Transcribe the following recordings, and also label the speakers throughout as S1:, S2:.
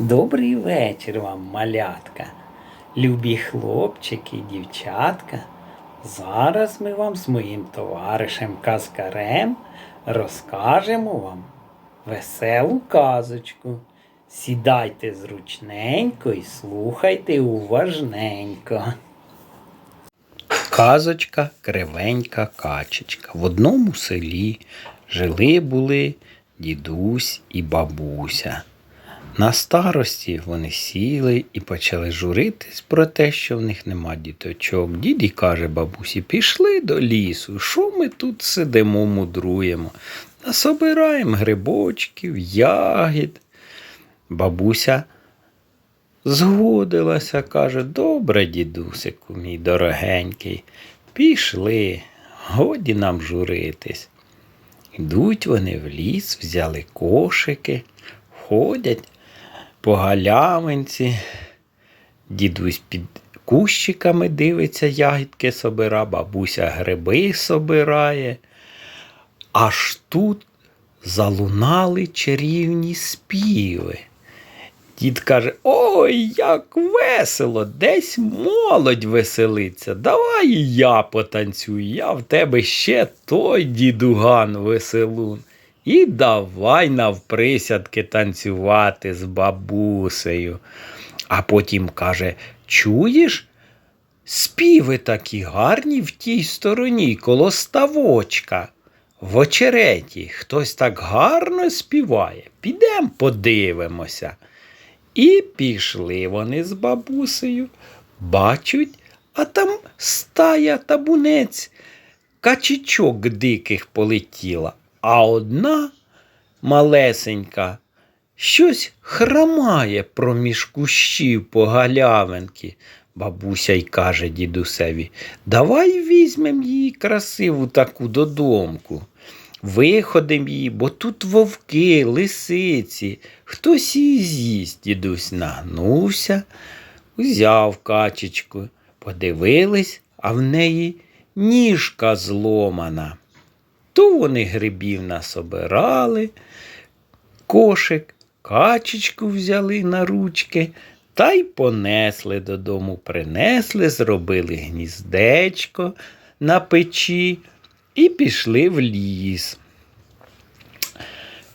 S1: Добрий вечір вам, малятка, любі хлопчики і дівчатка. Зараз ми вам з моїм товаришем Казкарем розкажемо вам веселу казочку. Сідайте зручненько і слухайте уважненько. Казочка кривенька качечка. В одному селі жили були дідусь і бабуся. На старості вони сіли і почали журитись про те, що в них нема діточок. Дід каже бабусі, пішли до лісу. Що ми тут сидимо, мудруємо? Насобираємо грибочків, ягід. Бабуся згодилася, каже, добре, дідусику, мій дорогенький, пішли, годі нам журитись. Йдуть вони в ліс, взяли кошики, ходять по галявинці. Дідусь під кущиками дивиться, ягідки собира, бабуся гриби собирає. Аж тут залунали чарівні співи. Дід каже: Ой, як весело, десь молодь веселиться. Давай я потанцюю, я в тебе ще той дідуган веселун. І давай навприсядки танцювати з бабусею. А потім каже: Чуєш? Співи такі гарні в тій стороні, коло ставочка. В очереті хтось так гарно співає. Підемо подивимося. І пішли вони з бабусею, бачать, а там стая табунець, качечок диких полетіла, а одна малесенька щось храмає проміж кущів по галявинки. Бабуся й каже дідусеві, давай візьмем її красиву таку додомку. Виходимо її, бо тут вовки, лисиці, хтось її з'їсть, дідусь нагнувся, взяв качечку, подивились, а в неї ніжка зломана. То вони грибів насобирали, кошик, качечку взяли на ручки та й понесли додому, принесли, зробили гніздечко на печі і пішли в ліс.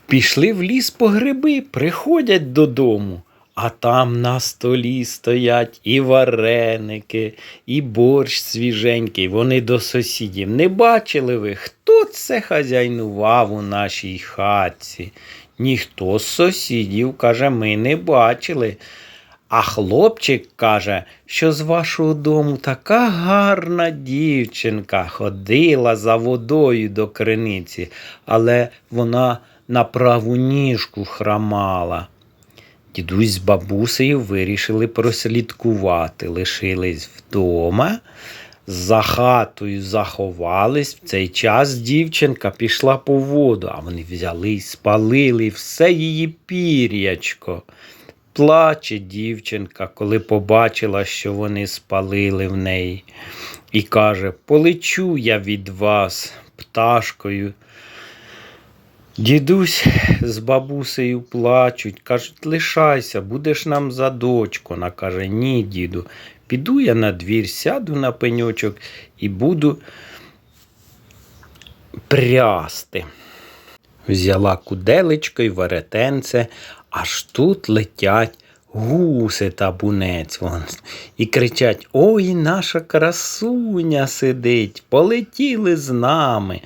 S1: Пішли в ліс по гриби, приходять додому, а там на столі стоять і вареники, і борщ свіженький. Вони до сусідів. Не бачили ви, хто це хазяйнував у нашій хатці? Ніхто з сусідів, каже, ми не бачили. А хлопчик каже, що з вашого дому така гарна дівчинка ходила за водою до криниці, але вона на праву ніжку храмала. Дідусь з бабусею вирішили прослідкувати, лишились вдома, за хатою заховались. В цей час дівчинка пішла по воду, а вони взяли й спалили все її пір'ячко. Плаче дівчинка, коли побачила, що вони спалили в неї, і каже: Полечу я від вас пташкою. Дідусь з бабусею плачуть, кажуть, лишайся, будеш нам за дочку. Вона каже, ні, діду, піду я на двір, сяду на пеньочок і буду прясти. Взяла куделечко й веретенце, аж тут летять гуси та бунець вон. І кричать: Ой, наша красуня сидить, полетіли з нами.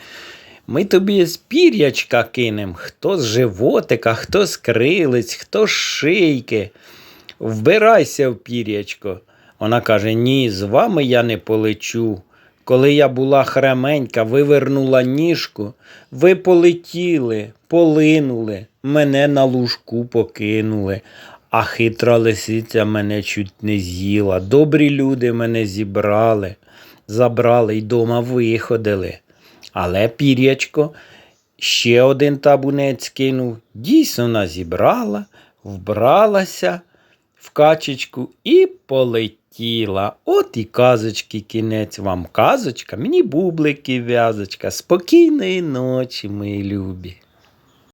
S1: Ми тобі з пір'ячка кинем, хто з животика, хто з крилиць, хто з шийки. Вбирайся в пір'ячко. Вона каже: Ні, з вами я не полечу. Коли я була хременька, вивернула ніжку, ви полетіли, полинули, мене на лужку покинули, а хитра лисиця мене чуть не з'їла. Добрі люди мене зібрали, забрали й дома виходили. Але пір'ячко ще один табунець кинув, дійсно назібрала, вбралася в качечку і полетіла. От і казочки кінець вам казочка, мені бублики в'язочка. Спокійної ночі, мої любі.